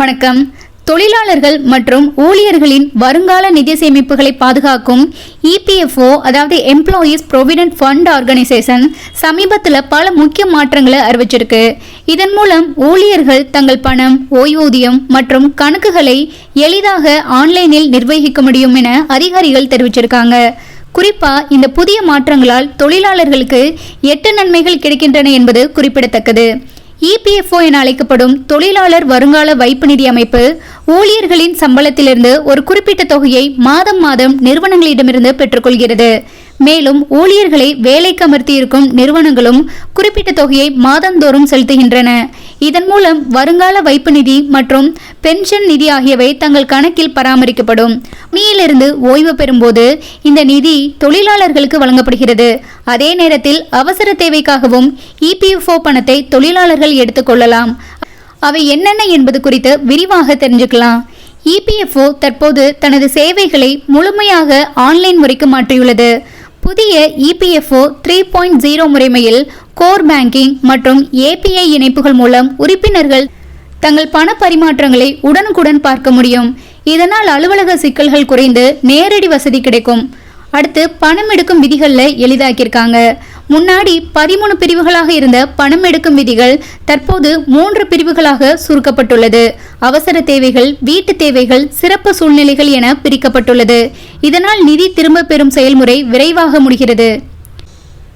வணக்கம். தொழிலாளர்கள் மற்றும் ஊழியர்களின் வருங்கால நிதி சேமிப்புகளை பாதுகாக்கும் இபிஎஃப்ஓ அதாவது எம்ப்ளாயீஸ் ப்ரொவிடென்ட் ஃபண்ட் ஆர்கனைசேஷன் சமீபத்தில் பல முக்கிய மாற்றங்களை அறிவிச்சிருக்கு. இதன் மூலம் ஊழியர்கள் தங்கள் பணம் ஓய்வூதியம் மற்றும் கணக்குகளை எளிதாக ஆன்லைனில் நிர்வகிக்க முடியும் என அதிகாரிகள் தெரிவிச்சிருக்காங்க. குறிப்பா இந்த புதிய மாற்றங்களால் தொழிலாளர்களுக்கு எட்டு நன்மைகள் கிடைக்கின்றன என்பது குறிப்பிடத்தக்கது. இபிஎஃப்ஓ என அழைக்கப்படும் தொழிலாளர் வருங்கால வைப்பு நிதி அமைப்பு ஊழியர்களின் சம்பளத்திலிருந்து ஒரு குறிப்பிட்ட தொகையை மாதம் மாதம் நிறுவனங்களிடமிருந்து பெற்றுக்கொள்கிறது. மேலும் ஊழியர்களை வேலைக்கு அமர்த்தியிருக்கும் நிறுவனங்களும் குறிப்பிட்ட தொகையை மாதந்தோறும் செலுத்துகின்றன. இதன் மூலம் வருங்கால வைப்பு நிதி மற்றும் பென்ஷன் நிதி ஆகியவை தங்கள் கணக்கில் பராமரிக்கப்படும். பணியிலிருந்து ஓய்வு பெறும்போது இந்த நிதி தொழிலாளர்களுக்கு வழங்கப்படுகிறது. அதே நேரத்தில் அவசர தேவைக்காகவும் இபிஎஃப்ஓ பணத்தை தொழிலாளர்கள் எடுத்துக்கொள்ளலாம் அவை என்னென்ன என்பது குறித்து விரிவாக தெரிஞ்சுக்கலாம். இபிஎஃப்ஓ தற்போது தனது சேவைகளை முழுமையாக ஆன்லைன் முறைக்கு மாற்றியுள்ளது. புதிய இபிஎஃப்ஓ த்ரீ பாயிண்ட் ஜீரோ முறைமையில் கோர் பேங்கிங் மற்றும் ஏபிஐ இணைப்புகள் மூலம் உறுப்பினர்கள் தங்கள் பண பரிமாற்றங்களை உடனுக்குடன் பார்க்க முடியும். இதனால் அலுவலக சிக்கல்கள் குறைந்து நேரடி வசதி கிடைக்கும். அடுத்து பணம் எடுக்கும் விதிகளில் எளிதாக்கியிருக்காங்க. முன்னாடி பதிமூணு பிரிவுகளாக இருந்த பணம் எடுக்கும் விதிகள் தற்போது மூன்று பிரிவுகளாக சுருக்கப்பட்டுள்ளது. அவசர தேவைகள் வீட்டு தேவைகள் சிறப்பு சூழ்நிலைகள் என பிரிக்கப்பட்டுள்ளது. இதனால் நிதி திரும்ப பெறும் செயல்முறை விரைவாக முடிகிறது.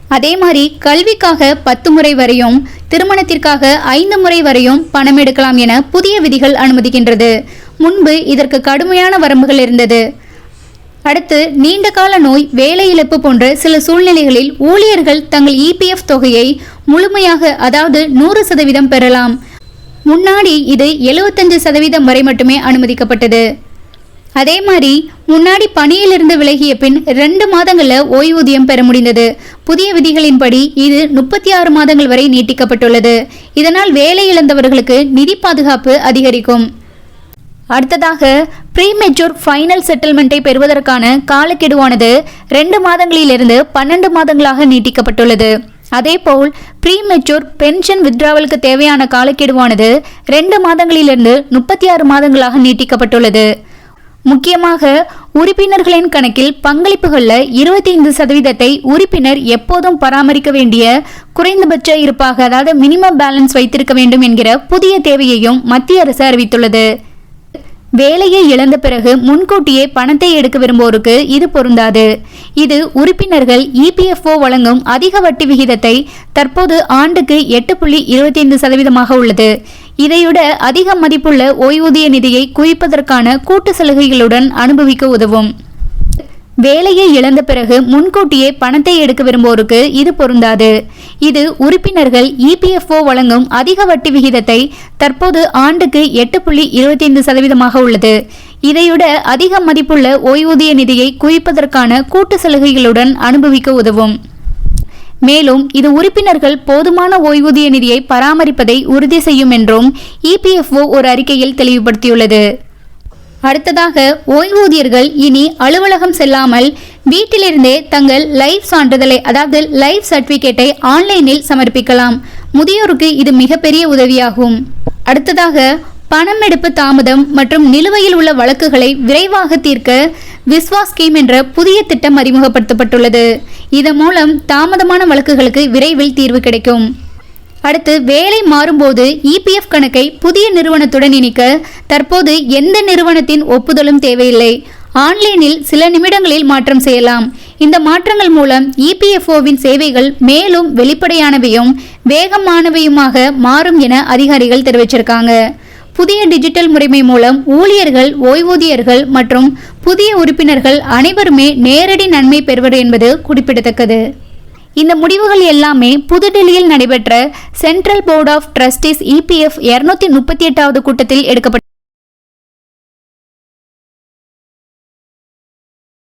அதே மாதிரி கல்விக்காக பத்து முறை வரையும் திருமணத்திற்காக ஐந்து முறை வரையும் பணம் எடுக்கலாம் என புதிய விதிகள் அனுமதிக்கின்றது. முன்பு இதற்கு கடுமையான வரம்புகள் இருந்தது. அடுத்து நீண்ட கால நோய் வேலை இழப்பு போன்ற சில சூழ்நிலைகளில் ஊழியர்கள் தங்கள் இபிஎஃப் தொகையை முழுமையாக அதாவது நூறு சதவீதம் பெறலாம். முன்னாடி இது எழுபத்தஞ்சு சதவீதம் வரை மட்டுமே அனுமதிக்கப்பட்டது. அதே மாதிரி முன்னாடி பணியிலிருந்து விலகிய பின் ரெண்டு மாதங்களில் ஓய்வூதியம் பெற முடிந்தது. புதிய விதிகளின்படி இது முப்பத்தி ஆறு மாதங்கள் வரை நீட்டிக்கப்பட்டுள்ளது. இதனால் வேலை இழந்தவர்களுக்கு நிதி பாதுகாப்பு அதிகரிக்கும். அடுத்ததாக ப்ரீமெச்சூர் ஃபைனல் செட்டில்மெண்ட்டை பெறுவதற்கான காலக்கெடுவானது ரெண்டு மாதங்களிலிருந்து பன்னெண்டு மாதங்களாக நீட்டிக்கப்பட்டுள்ளது. அதேபோல் ப்ரீமெச்சூர் பென்ஷன் வித்ராவலுக்கு தேவையான காலக்கெடுவானது ரெண்டு மாதங்களிலிருந்து முப்பத்தி ஆறு மாதங்களாக நீட்டிக்கப்பட்டுள்ளது. முக்கியமாக உறுப்பினர்களின் கணக்கில் பங்களிப்புகளில் இருபத்தி ஐந்து சதவீதத்தை உறுப்பினர் எப்போதும் பராமரிக்க வேண்டிய குறைந்தபட்ச இருப்பாக அதாவது மினிமம் பேலன்ஸ் வைத்திருக்க வேண்டும் என்கிற புதிய தேவையையும் மத்திய அரசு அறிவித்துள்ளது. வேலையை இழந்த பிறகு முன்கூட்டியே பணத்தை எடுக்க விரும்புவோருக்கு இது பொருந்தாது. இது உறுப்பினர்கள் இபிஎஃப்ஓ வழங்கும் அதிக வட்டி விகிதத்தை தற்போது ஆண்டுக்கு எட்டு புள்ளி இருபத்தி ஐந்து சதவீதமாக உள்ளது. இதைவிட அதிக மதிப்புள்ள ஓய்வூதிய நிதியை குவிப்பதற்கான கூட்டு சலுகைகளுடன் அனுபவிக்க உதவும். வேலையை இழந்த பிறகு முன்கூட்டியே பணத்தை எடுக்க விரும்புவோருக்கு இது பொருந்தாது. இது உறுப்பினர்கள் இபிஎஃப்ஓ வழங்கும் அதிக வட்டி விகிதத்தை தற்போது ஆண்டுக்கு எட்டு புள்ளி இருபத்தி ஐந்து சதவீதமாக உள்ளது. இதைவிட அதிக மதிப்புள்ள ஓய்வூதிய நிதியை குவிப்பதற்கான கூட்டு சலுகைகளுடன் அனுபவிக்க உதவும். மேலும் இது உறுப்பினர்கள் போதுமான ஓய்வூதிய நிதியை பராமரிப்பதை உறுதி செய்யும் என்றும் இபிஎஃப்ஓ ஒரு அறிக்கையில் தெளிவுபடுத்தியுள்ளது. அடுத்ததாக ஓய்வூதியர்கள் இனி அலுவலகம் செல்லாமல் வீட்டிலிருந்தே தங்கள் லைஃப் சான்றிதழை அதாவது லைஃப் சர்டிபிகேட்டை ஆன்லைனில் சமர்ப்பிக்கலாம். முதியோருக்கு இது மிகப்பெரிய உதவியாகும். அடுத்ததாக பணம் எடுப்பு தாமதம் மற்றும் நிலுவையில் உள்ள வழக்குகளை விரைவாக தீர்க்க விஸ்வா ஸ்கீம் என்ற புதிய திட்டம் அறிமுகப்படுத்தப்பட்டுள்ளது. இதன் மூலம் தாமதமான வழக்குகளுக்கு விரைவில் தீர்வு கிடைக்கும். அடுத்து வேலை மாறும்போது இபிஎஃப் கணக்கை புதிய நிறுவனத்துடன் இணைக்க தற்போது எந்த நிறுவனத்தின் ஒப்புதலும் தேவையில்லை. ஆன்லைனில் சில நிமிடங்களில் மாற்றம் செய்யலாம். இந்த மாற்றங்கள் மூலம் இபிஎஃப்ஓவின் சேவைகள் மேலும் வெளிப்படையானவையும் வேகமானவையுமாக மாறும் என அதிகாரிகள் தெரிவிச்சிருக்காங்க. புதிய டிஜிட்டல் முறைமை மூலம் ஊழியர்கள் ஓய்வூதியர்கள் மற்றும் புதிய உறுப்பினர்கள் அனைவருமே நேரடி நன்மை பெறுவர் என்பது குறிப்பிடத்தக்கது. இந்த முடிவுகள் எல்லாமே புதுடெல்லியில் நடைபெற்ற central board of trustees EPF இருநூத்தி முப்பத்தி எட்டாவது கூட்டத்தில் எடுக்கப்பட்ட